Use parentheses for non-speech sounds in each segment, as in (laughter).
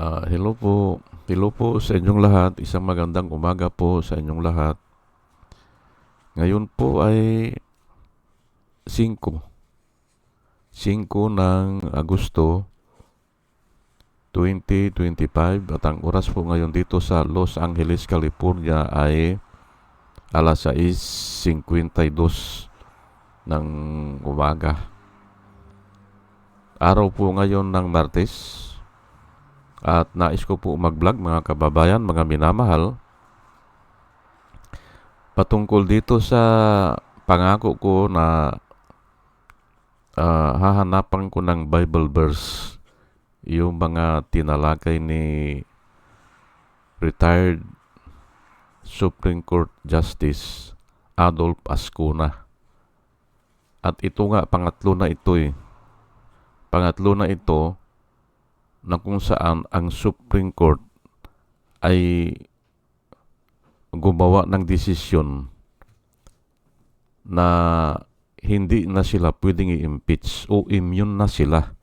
Ah, hello po. Hello po sa inyong lahat. Isang magandang umaga po sa inyong lahat. Ngayon po ay 5. 5 ng Agosto 2025 at ang oras po ngayon dito sa Los Angeles, California ay alas 6.52 ng umaga. Araw po ngayon ng Martes at nais ko po mag-vlog mga kababayan, mga minamahal patungkol dito sa pangako ko na uh, hahanapan ko ng Bible verse yung mga tinalakay ni retired Supreme Court Justice Adolf Ascuna. At ito nga, pangatlo na ito eh. Pangatlo na ito na kung saan ang Supreme Court ay gumawa ng desisyon na hindi na sila pwedeng i-impeach o immune na sila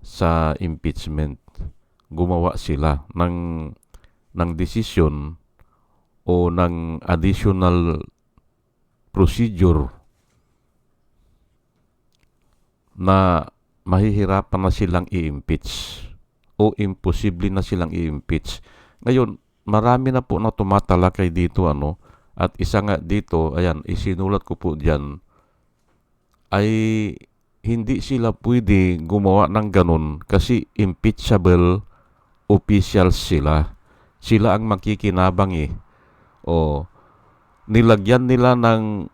sa impeachment. Gumawa sila ng ng desisyon o ng additional procedure na mahihirapan na silang i-impeach o imposible na silang i-impeach. Ngayon, marami na po na tumatalakay dito ano at isa nga dito, ayan, isinulat ko po diyan ay hindi sila pwede gumawa ng ganun kasi impeachable officials sila. Sila ang makikinabang eh. O nilagyan nila ng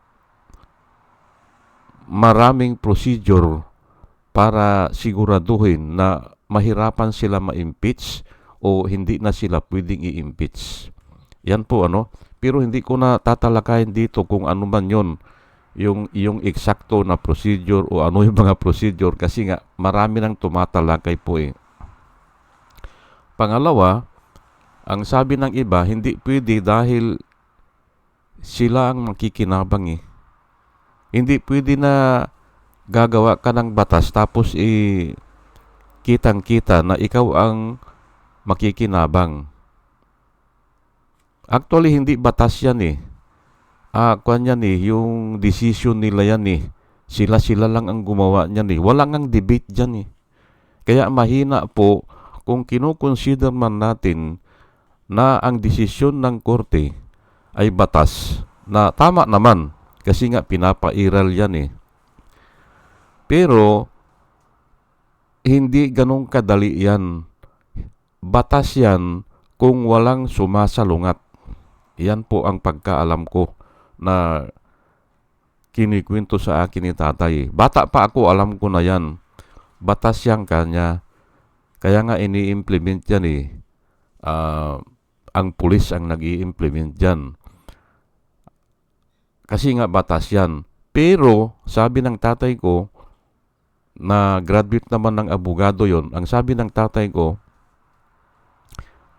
maraming procedure para siguraduhin na mahirapan sila ma-impeach o hindi na sila pwedeng i-impeach. Yan po ano. Pero hindi ko na tatalakayin dito kung ano man yon yung yung eksakto na procedure o ano (laughs) yung mga procedure kasi nga marami nang tumatalakay po eh. Pangalawa, ang sabi ng iba, hindi pwede dahil sila ang makikinabang eh. Hindi pwede na gagawa ka ng batas tapos eh kitang-kita na ikaw ang makikinabang. Actually, hindi batas yan eh ah, kwan yan eh, yung decision nila yan eh. Sila-sila lang ang gumawa niyan eh. Wala ang debate dyan eh. Kaya mahina po kung kinukonsider man natin na ang desisyon ng korte ay batas na tama naman kasi nga pinapairal yan eh. Pero hindi ganong kadali yan. Batas yan kung walang sumasalungat. Yan po ang pagkaalam ko na kinikwento sa akin ni tatay. Bata pa ako, alam ko na yan. Batas yang kanya. Kaya nga ini-implement yan eh. Uh, ang pulis ang nag implement yan. Kasi nga batas yan. Pero, sabi ng tatay ko, na graduate naman ng abogado yon ang sabi ng tatay ko,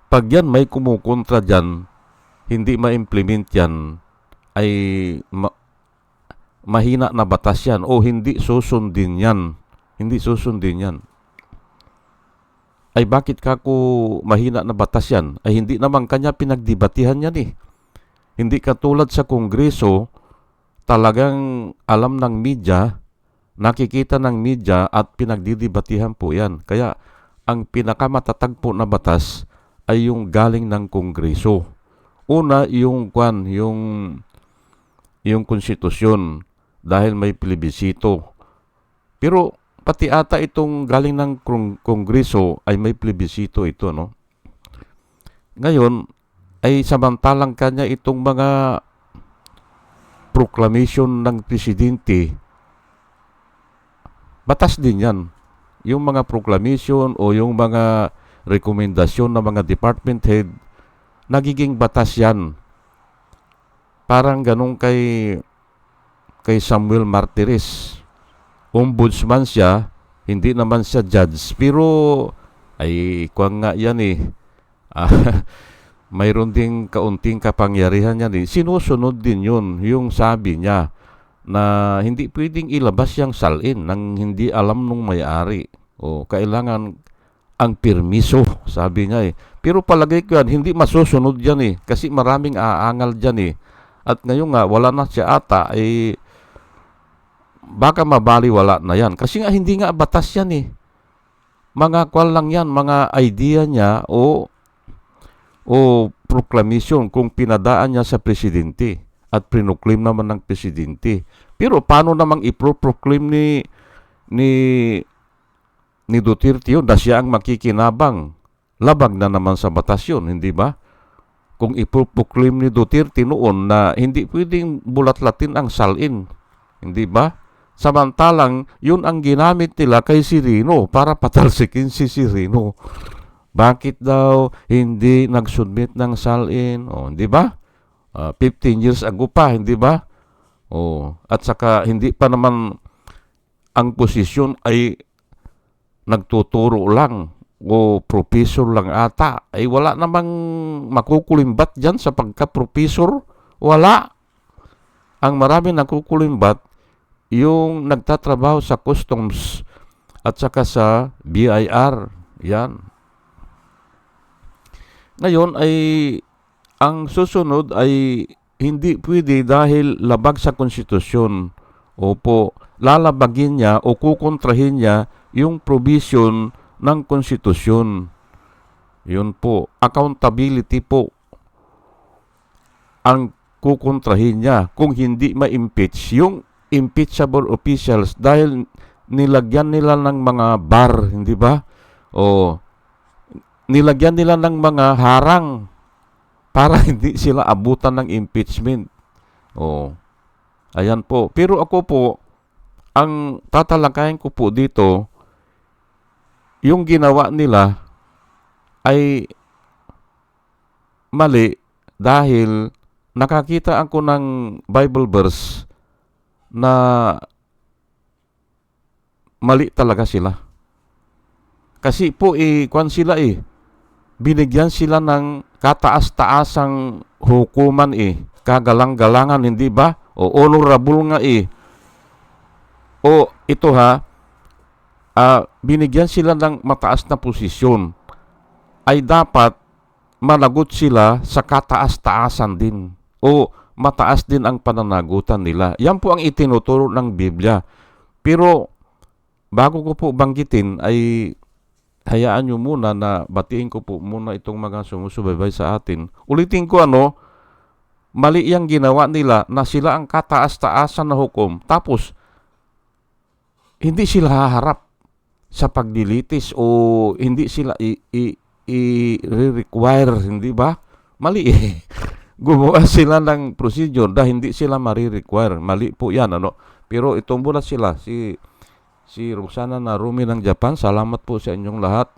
pag yan may kumukontra dyan, hindi ma-implement yan, ay ma- mahina na batas yan o hindi susundin yan. Hindi susundin yan. Ay bakit ka mahina na batas yan? Ay hindi naman kanya pinagdibatihan yan eh. Hindi katulad sa kongreso, talagang alam ng media, nakikita ng media at pinagdidibatihan po yan. Kaya ang pinakamatatag po na batas ay yung galing ng kongreso. Una, yung kwan, yung yung konstitusyon dahil may plebisito. Pero pati ata itong galing ng kongreso ay may plebisito ito, no? Ngayon, ay samantalang kanya itong mga proclamation ng presidente, batas din yan. Yung mga proclamation o yung mga rekomendasyon ng mga department head, nagiging batas yan Parang ganun kay kay Samuel Martires. Ombudsman siya, hindi naman siya judge. Pero ay kuwang nga yan eh. (laughs) Ah, mayroon ding kaunting kapangyarihan yan eh. Sinusunod din yun, yung sabi niya na hindi pwedeng ilabas yung salin nang hindi alam nung may-ari. O kailangan ang permiso, sabi niya eh. Pero palagay ko yan, hindi masusunod yan eh. Kasi maraming aangal dyan eh. At ngayon nga, wala na siya ata, eh, baka mabaliwala na yan. Kasi nga, hindi nga batas yan eh. Mga kwal lang yan, mga idea niya o o proclamation kung pinadaan niya sa presidente at prinoclaim naman ng presidente. Pero paano namang ipro-proclaim ni ni ni Duterte yun na siya ang makikinabang. Labag na naman sa batas yun, hindi ba? Kung ipro-proclaim ni Duterte noon na hindi pwedeng bulat-latin ang salin, hindi ba? Samantalang, yun ang ginamit nila kay Sirino para patalsikin si Sirino. Bakit daw hindi nag-submit ng salin? O, hindi ba? Ah, 15 years ago pa, hindi ba? O, at saka hindi pa naman ang posisyon ay nagtuturo lang o professor lang ata. Ay wala namang makukulimbat dyan sa pagka-professor. Wala. Ang marami nakukulimbat yung nagtatrabaho sa customs at saka sa BIR. Yan. Ngayon ay ang susunod ay hindi pwede dahil labag sa konstitusyon. Opo, lalabagin niya o kukontrahin niya yung provision ng konstitusyon. Yun po, accountability po ang kukontrahin niya kung hindi ma-impeach yung impeachable officials dahil nilagyan nila ng mga bar, hindi ba? O nilagyan nila ng mga harang para (laughs) hindi sila abutan ng impeachment. O ayan po. Pero ako po, ang tatalakayin ko po dito, yung ginawa nila ay mali dahil nakakita ako ng Bible verse na mali talaga sila. Kasi po eh, kwan sila eh, binigyan sila ng kataas-taasang hukuman eh, kagalang-galangan, hindi ba? O honorable nga eh. O ito ha, ah, binigyan sila ng mataas na posisyon, ay dapat managot sila sa kataas-taasan din. O mataas din ang pananagutan nila. Yan po ang itinuturo ng Biblia. Pero bago ko po banggitin ay hayaan nyo muna na batiin ko po muna itong mga sumusubaybay sa atin. Ulitin ko ano, mali yung ginawa nila na sila ang kataas-taasan na hukom. Tapos, hindi sila haharap sa pagdilitis o hindi sila i- i- i-require, hindi ba? Mali eh. (laughs) Gumawa sila ng procedure dahil hindi sila mari-require. Mali po yan, ano? Pero itong muna sila, si si Roxana Narumi ng Japan, salamat po sa inyong lahat.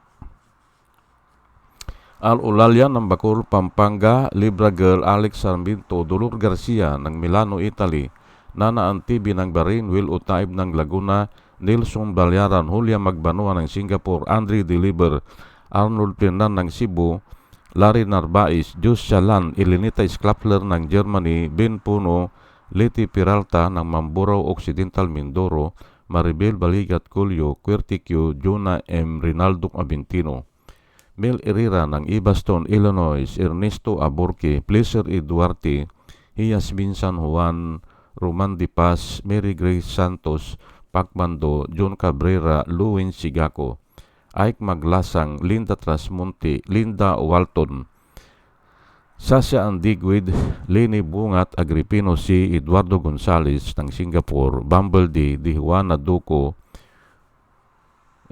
Al Ulalya ng Bacol, Pampanga, Libra Girl, Alex Sarmiento, Dolor Garcia ng Milano, Italy, Nana Antibi ng Bahrain, Will Utaib ng Laguna, Nelson Balyaran, Julia Magbanua ng Singapore, Andre Deliver, Arnold Fernan ng Cebu, Larry Narbais, Jus Shalan, Elenita Sklapler ng Germany, Ben Puno, Leti Peralta ng Mamburao Occidental Mindoro, Maribel Baligat Culio, Querticio, Jonah M. Rinaldo Aventino. Mel Herrera ng Ibaston, Illinois, Ernesto Aborque, Pleasure E. Duarte, Yasmin San Juan, Roman Di Paz, Mary Grace Santos, Pacmando, John Cabrera, Luwin Sigako, Ike Maglasang, Linda Trasmonte, Linda Walton, Sasha Andigwid, Leni Bungat, Agripino C. Eduardo Gonzales ng Singapore, Bumble D. Di Juana Duco,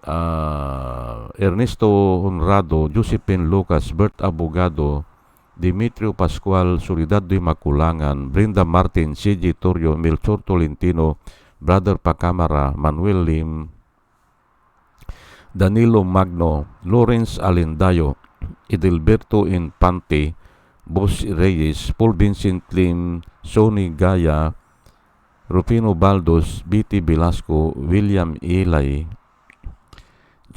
ah, Ernesto Honrado, Josephine Lucas, Bert Abogado, Dimitrio Pascual, Soledad de Maculangan, Brenda Martin, CJ Torrio, Melchor Tolentino, Brother Pacamara, Manuel Lim, Danilo Magno, Lawrence Alendayo, Edelberto Infante, Boss Reyes, Paul Vincent Lim, Sonny Gaya, Rufino Baldos, B.T. Velasco, William Ilay,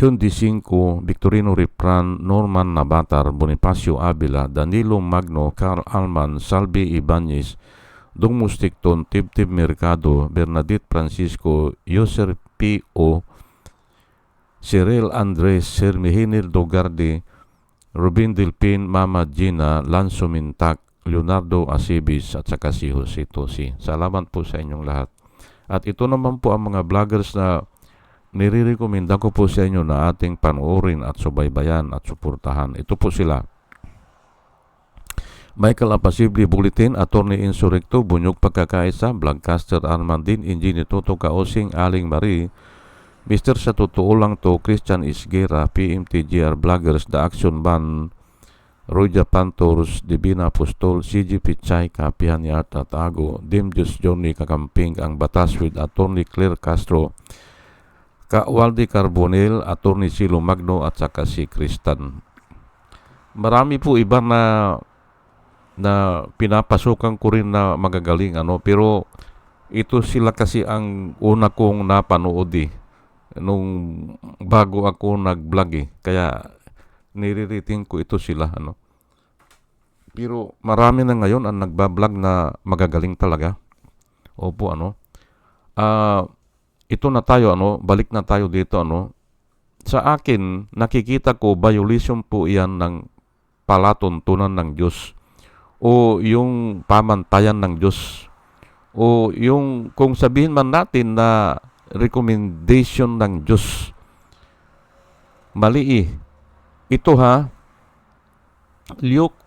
John D. Cinco, Victorino Ripran, Norman Nabatar, Bonifacio Avila, Danilo Magno, Carl Alman, Salvi Ibanez, Dong Mustikton, Tibtib Mercado, Bernadette Francisco, Yoser P.O., Cyril Andres, Sermihinil Dogardi, Rubin Dilpin, Mama Gina, Lanzo Mintak, Leonardo Asibis at saka si Jose Tosi. Salamat po sa inyong lahat. At ito naman po ang mga vloggers na nire-recommenda ko po sa inyo na ating panoorin at subaybayan at suportahan. Ito po sila. Michael Apasible Bulletin, Attorney Insurrecto, Bunyog Pagkakaisa, Vlogcaster Armandin, Engineer Toto Kaosing, Aling Marie, Mr. Sa Totoo Lang To, Christian Isgera, PMTGR Vloggers, The Action Band, Roja Pantoros, Divina Apostol, CG Pichay, Kapihan ni Art at Ago, Dimjus Johnny Kakamping, Ang Batas with Attorney Claire Castro, Ka Waldi Carbonel, Attorney Silo Magno at saka si Kristan. Marami po iba na na pinapasukan ko rin na magagaling ano pero ito sila kasi ang una kong napanood eh nung bago ako nag-vlog eh kaya nire-rating ko ito sila ano. Pero marami na ngayon ang nagba-vlog na magagaling talaga. Opo ano. Ah ito na tayo ano balik na tayo dito ano. Sa akin nakikita ko violation po iyan ng palatuntunan ng Diyos. O yung pamantayan ng Diyos. O yung kung sabihin man natin na recommendation ng Diyos. Mali eh. Ito ha Luke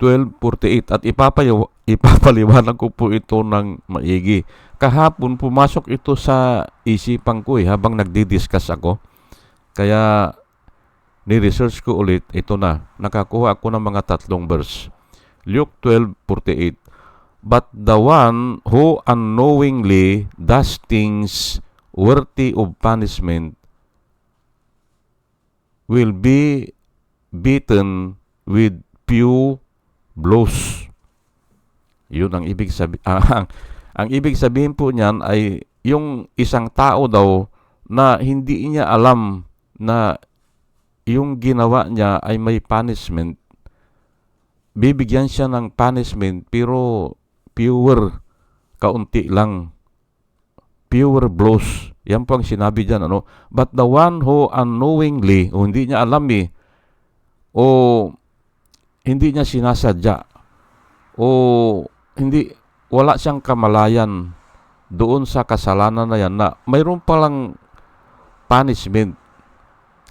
12.48 at ipapayaw, ipapaliwanag ko po ito ng maigi. Kahapon pumasok ito sa isipan ko eh habang nagdi-discuss ako. Kaya ni-research ko ulit ito na. Nakakuha ako ng mga tatlong verse. Luke 12:48 But the one who unknowingly does things worthy of punishment will be beaten with few blows. Yun ang ibig sabi (laughs) ang, ang ibig sabihin po niyan ay yung isang tao daw na hindi niya alam na yung ginawa niya ay may punishment. Bibigyan siya ng punishment pero pure kaunti lang. Pure blows yan po ang sinabi diyan ano but the one who unknowingly o hindi niya alam eh o hindi niya sinasadya o hindi wala siyang kamalayan doon sa kasalanan na yan na mayroon palang punishment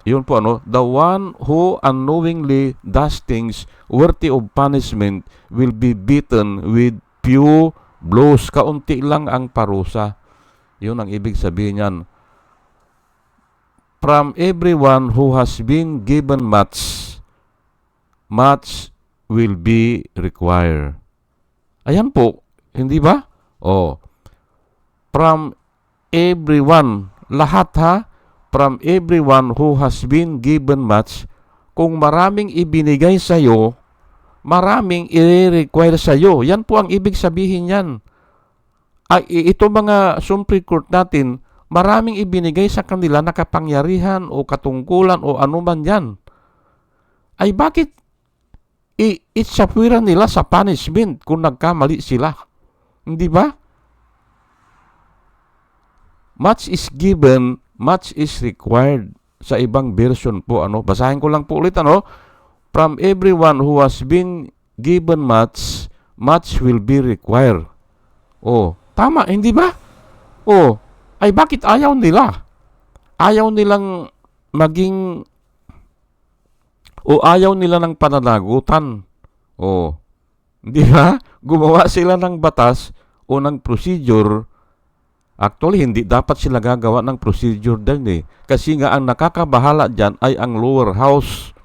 yun po ano, the one who unknowingly does things worthy of punishment will be beaten with few blows. Kaunti lang ang parusa. Yun ang ibig sabihin niyan. From everyone who has been given much, much will be required. Ayan po, hindi ba? Oh. From everyone, lahat ha, from everyone who has been given much, kung maraming ibinigay sa iyo, maraming i-require sa iyo. Yan po ang ibig sabihin yan. Ay, ito mga Supreme Court natin, maraming ibinigay sa kanila na kapangyarihan o katungkulan o anuman yan. Ay bakit i itsapwiran nila sa punishment kung nagkamali sila? Hindi ba? Much is given, much is required. Sa ibang version po, ano, basahin ko lang po ulit, ano, from everyone who has been given much, much will be required. Oh, tama, hindi ba? Oh, ay bakit ayaw nila? Ayaw nilang maging o ayaw nila ng pananagutan. O, di ba? Gumawa sila ng batas o ng procedure. Actually, hindi dapat sila gagawa ng procedure din eh. Kasi nga ang nakakabahala dyan ay ang lower house.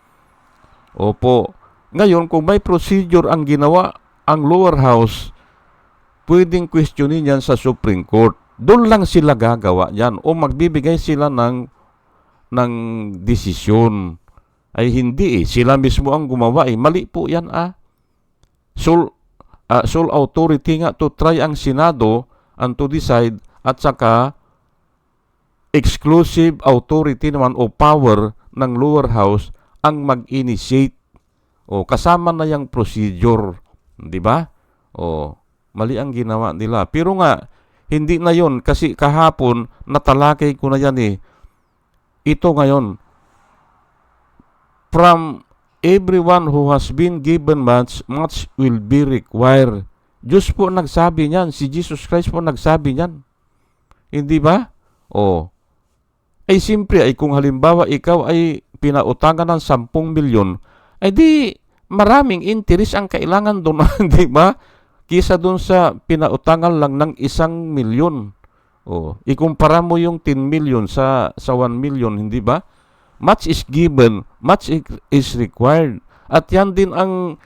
Opo. Ngayon, kung may procedure ang ginawa ang lower house, pwedeng questionin yan sa Supreme Court. Doon lang sila gagawa yan o magbibigay sila ng ng desisyon ay hindi eh. Sila mismo ang gumawa eh. Mali po yan ah. Sole, uh, sole authority nga to try ang Senado and to decide at saka exclusive authority naman o power ng lower house ang mag-initiate. O kasama na yung procedure, 'di ba? O mali ang ginawa nila. Pero nga hindi na 'yon kasi kahapon natalakay ko na yan eh ito ngayon, from everyone who has been given much, much will be required. Diyos po nagsabi niyan. Si Jesus Christ po nagsabi niyan. Hindi ba? O. Ay simpre, ay kung halimbawa ikaw ay pinautangan ng 10 milyon, ay di maraming interest ang kailangan doon, (laughs) di ba? Kisa doon sa pinautangan lang ng isang milyon. O, ikumpara mo yung 10 million sa sa 1 million, hindi ba? Much is given, much is required. At yan din ang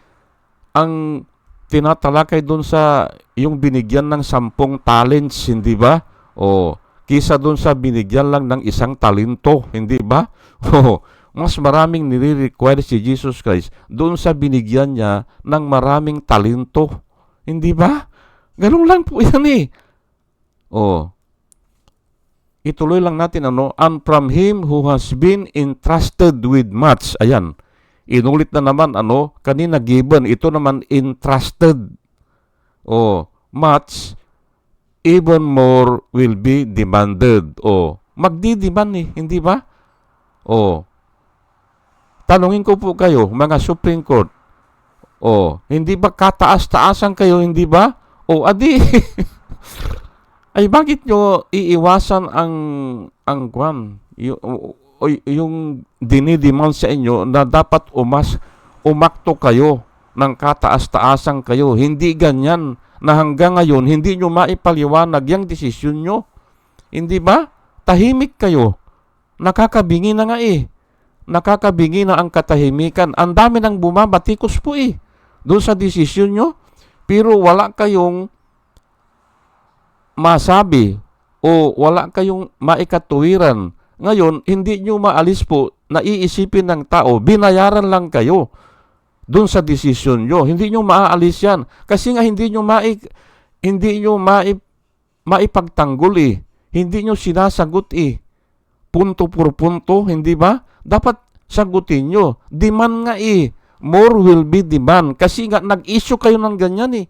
ang tinatalakay doon sa yung binigyan ng sampung talents, hindi ba? O kisa doon sa binigyan lang ng isang talento, hindi ba? (laughs) O mas maraming nire-require si Jesus Christ doon sa binigyan niya ng maraming talento. Hindi ba? Ganun lang po (laughs) yan eh. O, ituloy lang natin ano, and from him who has been entrusted with much. Ayan, inulit na naman ano, kanina given, ito naman entrusted. O, much, even more will be demanded. O, magdi-demand eh, hindi ba? O, tanungin ko po kayo, mga Supreme Court, o, hindi ba kataas-taasan kayo, hindi ba? O, adi, (laughs) ay bakit nyo iiwasan ang ang kwan? Yung, yung dinidiman sa inyo na dapat umas umakto kayo ng kataas-taasan kayo. Hindi ganyan na hanggang ngayon hindi nyo maipaliwanag yung desisyon nyo. Hindi ba? Tahimik kayo. Nakakabingi na nga eh. Nakakabingi na ang katahimikan. Ang dami nang bumabatikos po eh doon sa desisyon nyo pero wala kayong masabi o wala kayong maikatuwiran. Ngayon, hindi nyo maalis po na iisipin ng tao, binayaran lang kayo doon sa desisyon nyo. Hindi nyo maaalis yan. Kasi nga hindi nyo mai, hindi nyo mai, maipagtanggol eh. Hindi nyo sinasagot eh. Punto por punto, hindi ba? Dapat sagutin nyo. Demand nga eh. More will be demand. Kasi nga nag-issue kayo ng ganyan eh.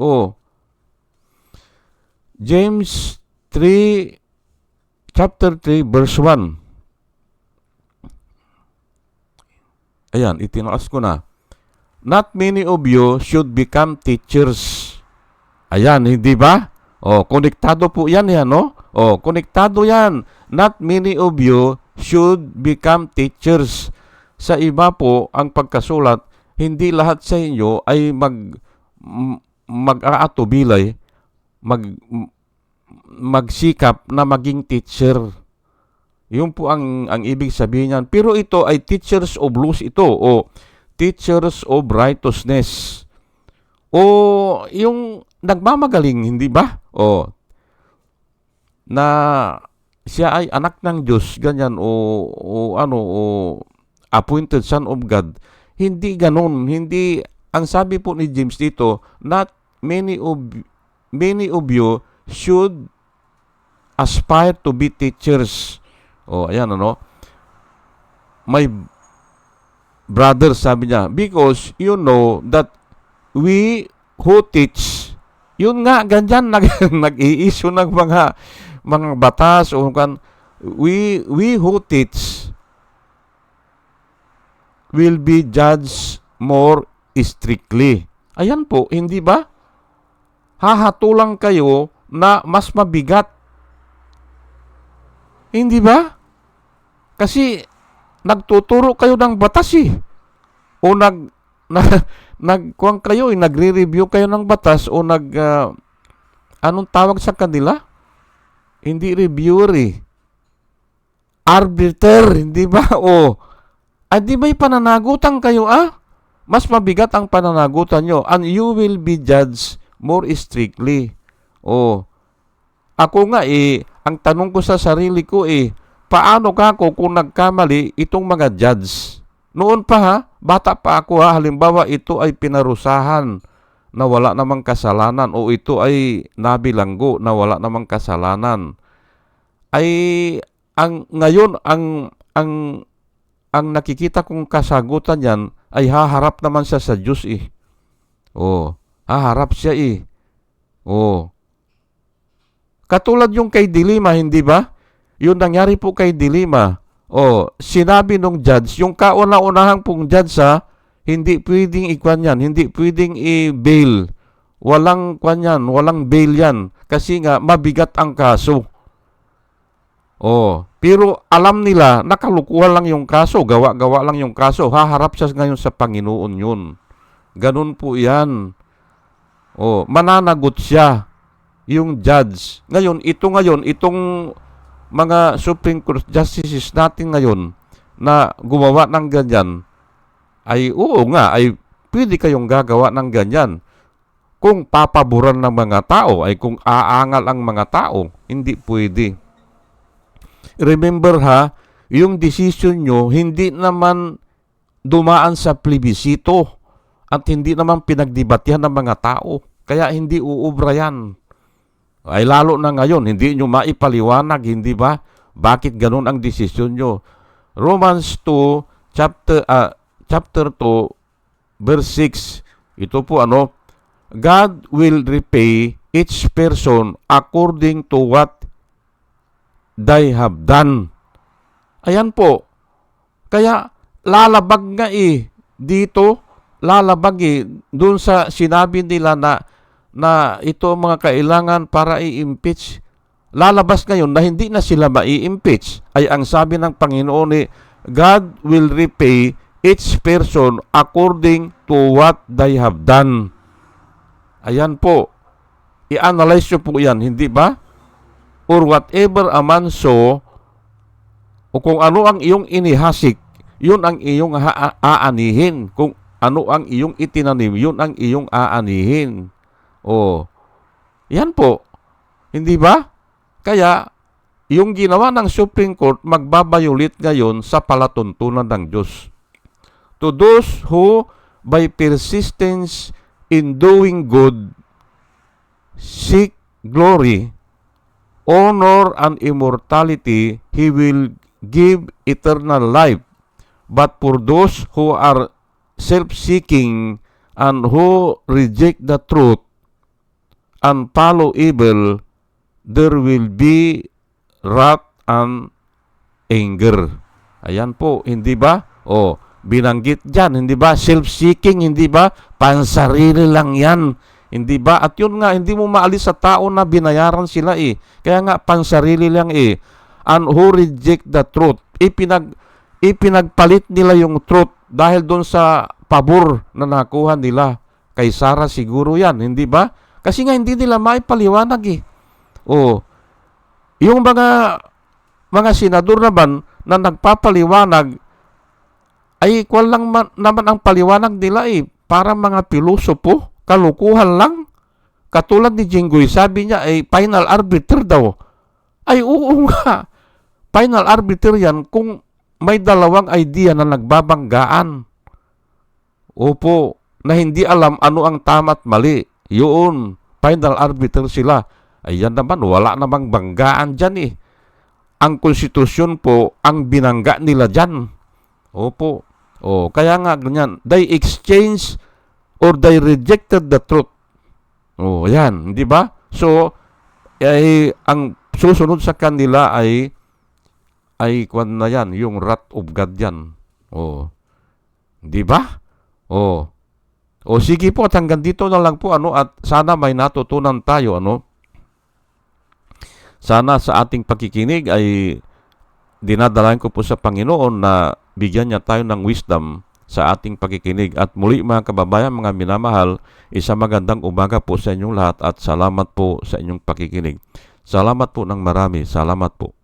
Oh, James 3 chapter 3 verse 1. Ayan, itinaas ko na. Not many of you should become teachers. Ayan, hindi ba? Oh, konektado po yan yan, no? Oh, konektado yan. Not many of you should become teachers. Sa iba po, ang pagkasulat, hindi lahat sa inyo ay mag mag-aatubilay mag magsikap na maging teacher. Yun po ang ang ibig sabihin niyan. Pero ito ay teachers of laws ito o teachers of righteousness. O yung nagmamagaling, hindi ba? O na siya ay anak ng Diyos, ganyan o, o ano o appointed son of God. Hindi ganon, hindi ang sabi po ni James dito, not many of many of you should aspire to be teachers. O, ayan ano. My brother, sabi niya, because you know that we who teach, yun nga, ganyan, (laughs) nag, nag-i-issue ng mga, mga batas o kan, we, we who teach will be judged more strictly. Ayan po, hindi ba? hahatulang kayo na mas mabigat. Hindi ba? Kasi nagtuturo kayo ng batas eh. O nag (laughs) na, nagkuang kayo eh, nagre-review kayo ng batas o nag uh, anong tawag sa kanila? Hindi reviewer eh. Arbiter, hindi ba? (laughs) O ay di ba'y pananagutan kayo ah? Mas mabigat ang pananagutan nyo and you will be judged more strictly. Oh, ako nga eh, ang tanong ko sa sarili ko eh, paano ka ako kung nagkamali itong mga judge? Noon pa ha, bata pa ako ha, halimbawa ito ay pinarusahan na wala namang kasalanan o ito ay nabilanggo na wala namang kasalanan. Ay ang ngayon ang ang ang nakikita kong kasagutan yan ay haharap naman siya sa Diyos eh. Oh, haharap siya eh. Oh. Katulad yung kay Dilima, hindi ba? yung nangyari po kay Dilima, o sinabi nung judge, yung kauna-unahang pong judge ha, hindi pwedeng ikwan yan, hindi pwedeng i-bail. Walang kwan yan, walang bail yan. Kasi nga, mabigat ang kaso. Oh, pero alam nila, nakalukuhan lang yung kaso, gawa-gawa lang yung kaso. Haharap siya ngayon sa Panginoon yun. Ganun po yan. Oh, mananagot siya yung judge. Ngayon, ito ngayon, itong mga Supreme Court justices natin ngayon na gumawa ng ganyan, ay oo nga, ay pwede kayong gagawa ng ganyan. Kung papaboran ng mga tao, ay kung aangal ang mga tao, hindi pwede. Remember ha, yung decision nyo, hindi naman dumaan sa plebisito at hindi naman pinagdibatihan ng mga tao. Kaya hindi uubra yan. Ay lalo na ngayon, hindi nyo maipaliwanag, hindi ba? Bakit ganun ang desisyon nyo? Romans 2, chapter, ah, chapter 2, verse 6. Ito po ano, God will repay each person according to what they have done. Ayan po. Kaya lalabag nga eh dito, lalabag eh doon sa sinabi nila na na ito ang mga kailangan para i-impeach. Lalabas ngayon na hindi na sila mai-impeach ay ang sabi ng Panginoon ni God will repay each person according to what they have done. Ayan po. I-analyze nyo po yan, hindi ba? Or whatever a man sow, o kung ano ang iyong inihasik, yun ang iyong aanihin. Kung ano ang iyong itinanim, yun ang iyong aanihin. O, yan po. Hindi ba? Kaya, yung ginawa ng Supreme Court, magbabayulit ngayon sa palatuntunan ng Diyos. To those who, by persistence in doing good, seek glory, honor, and immortality, He will give eternal life. But for those who are self-seeking and who reject the truth and follow evil, there will be wrath and anger. Ayan po, hindi ba? O, binanggit dyan, hindi ba? Self-seeking, hindi ba? Pansarili lang yan. Hindi ba? At yun nga, hindi mo maalis sa tao na binayaran sila eh. Kaya nga, pansarili lang eh. And who reject the truth. Ipinag, ipinagpalit nila yung truth dahil doon sa pabor na nakuha nila. Kay Sarah siguro yan, hindi ba? Kasi nga hindi nila maipaliwanag eh. O, yung mga mga senador naman na nagpapaliwanag ay kwal lang man, naman ang paliwanag nila eh. Para mga pilosopo, kalukuhan lang. Katulad ni Jinggoy, sabi niya ay final arbiter daw. Ay oo nga. Final arbiter yan kung may dalawang idea na nagbabanggaan. Opo, na hindi alam ano ang tama at mali. Yun, final arbiter sila. Ayan naman, wala namang banggaan dyan eh. Ang konstitusyon po, ang binangga nila dyan. Opo. O, kaya nga ganyan. They exchange or they rejected the truth. O, yan. Di ba? So, ay, ang susunod sa kanila ay ay kwan na yan, yung wrath of God yan. O, di ba? O, o sige po at hanggang dito na lang po ano at sana may natutunan tayo ano. Sana sa ating pagkikinig ay dinadalayan ko po sa Panginoon na bigyan niya tayo ng wisdom sa ating pagkikinig. At muli mga kababayan, mga minamahal, isang magandang umaga po sa inyong lahat at salamat po sa inyong pagkikinig. Salamat po ng marami. Salamat po.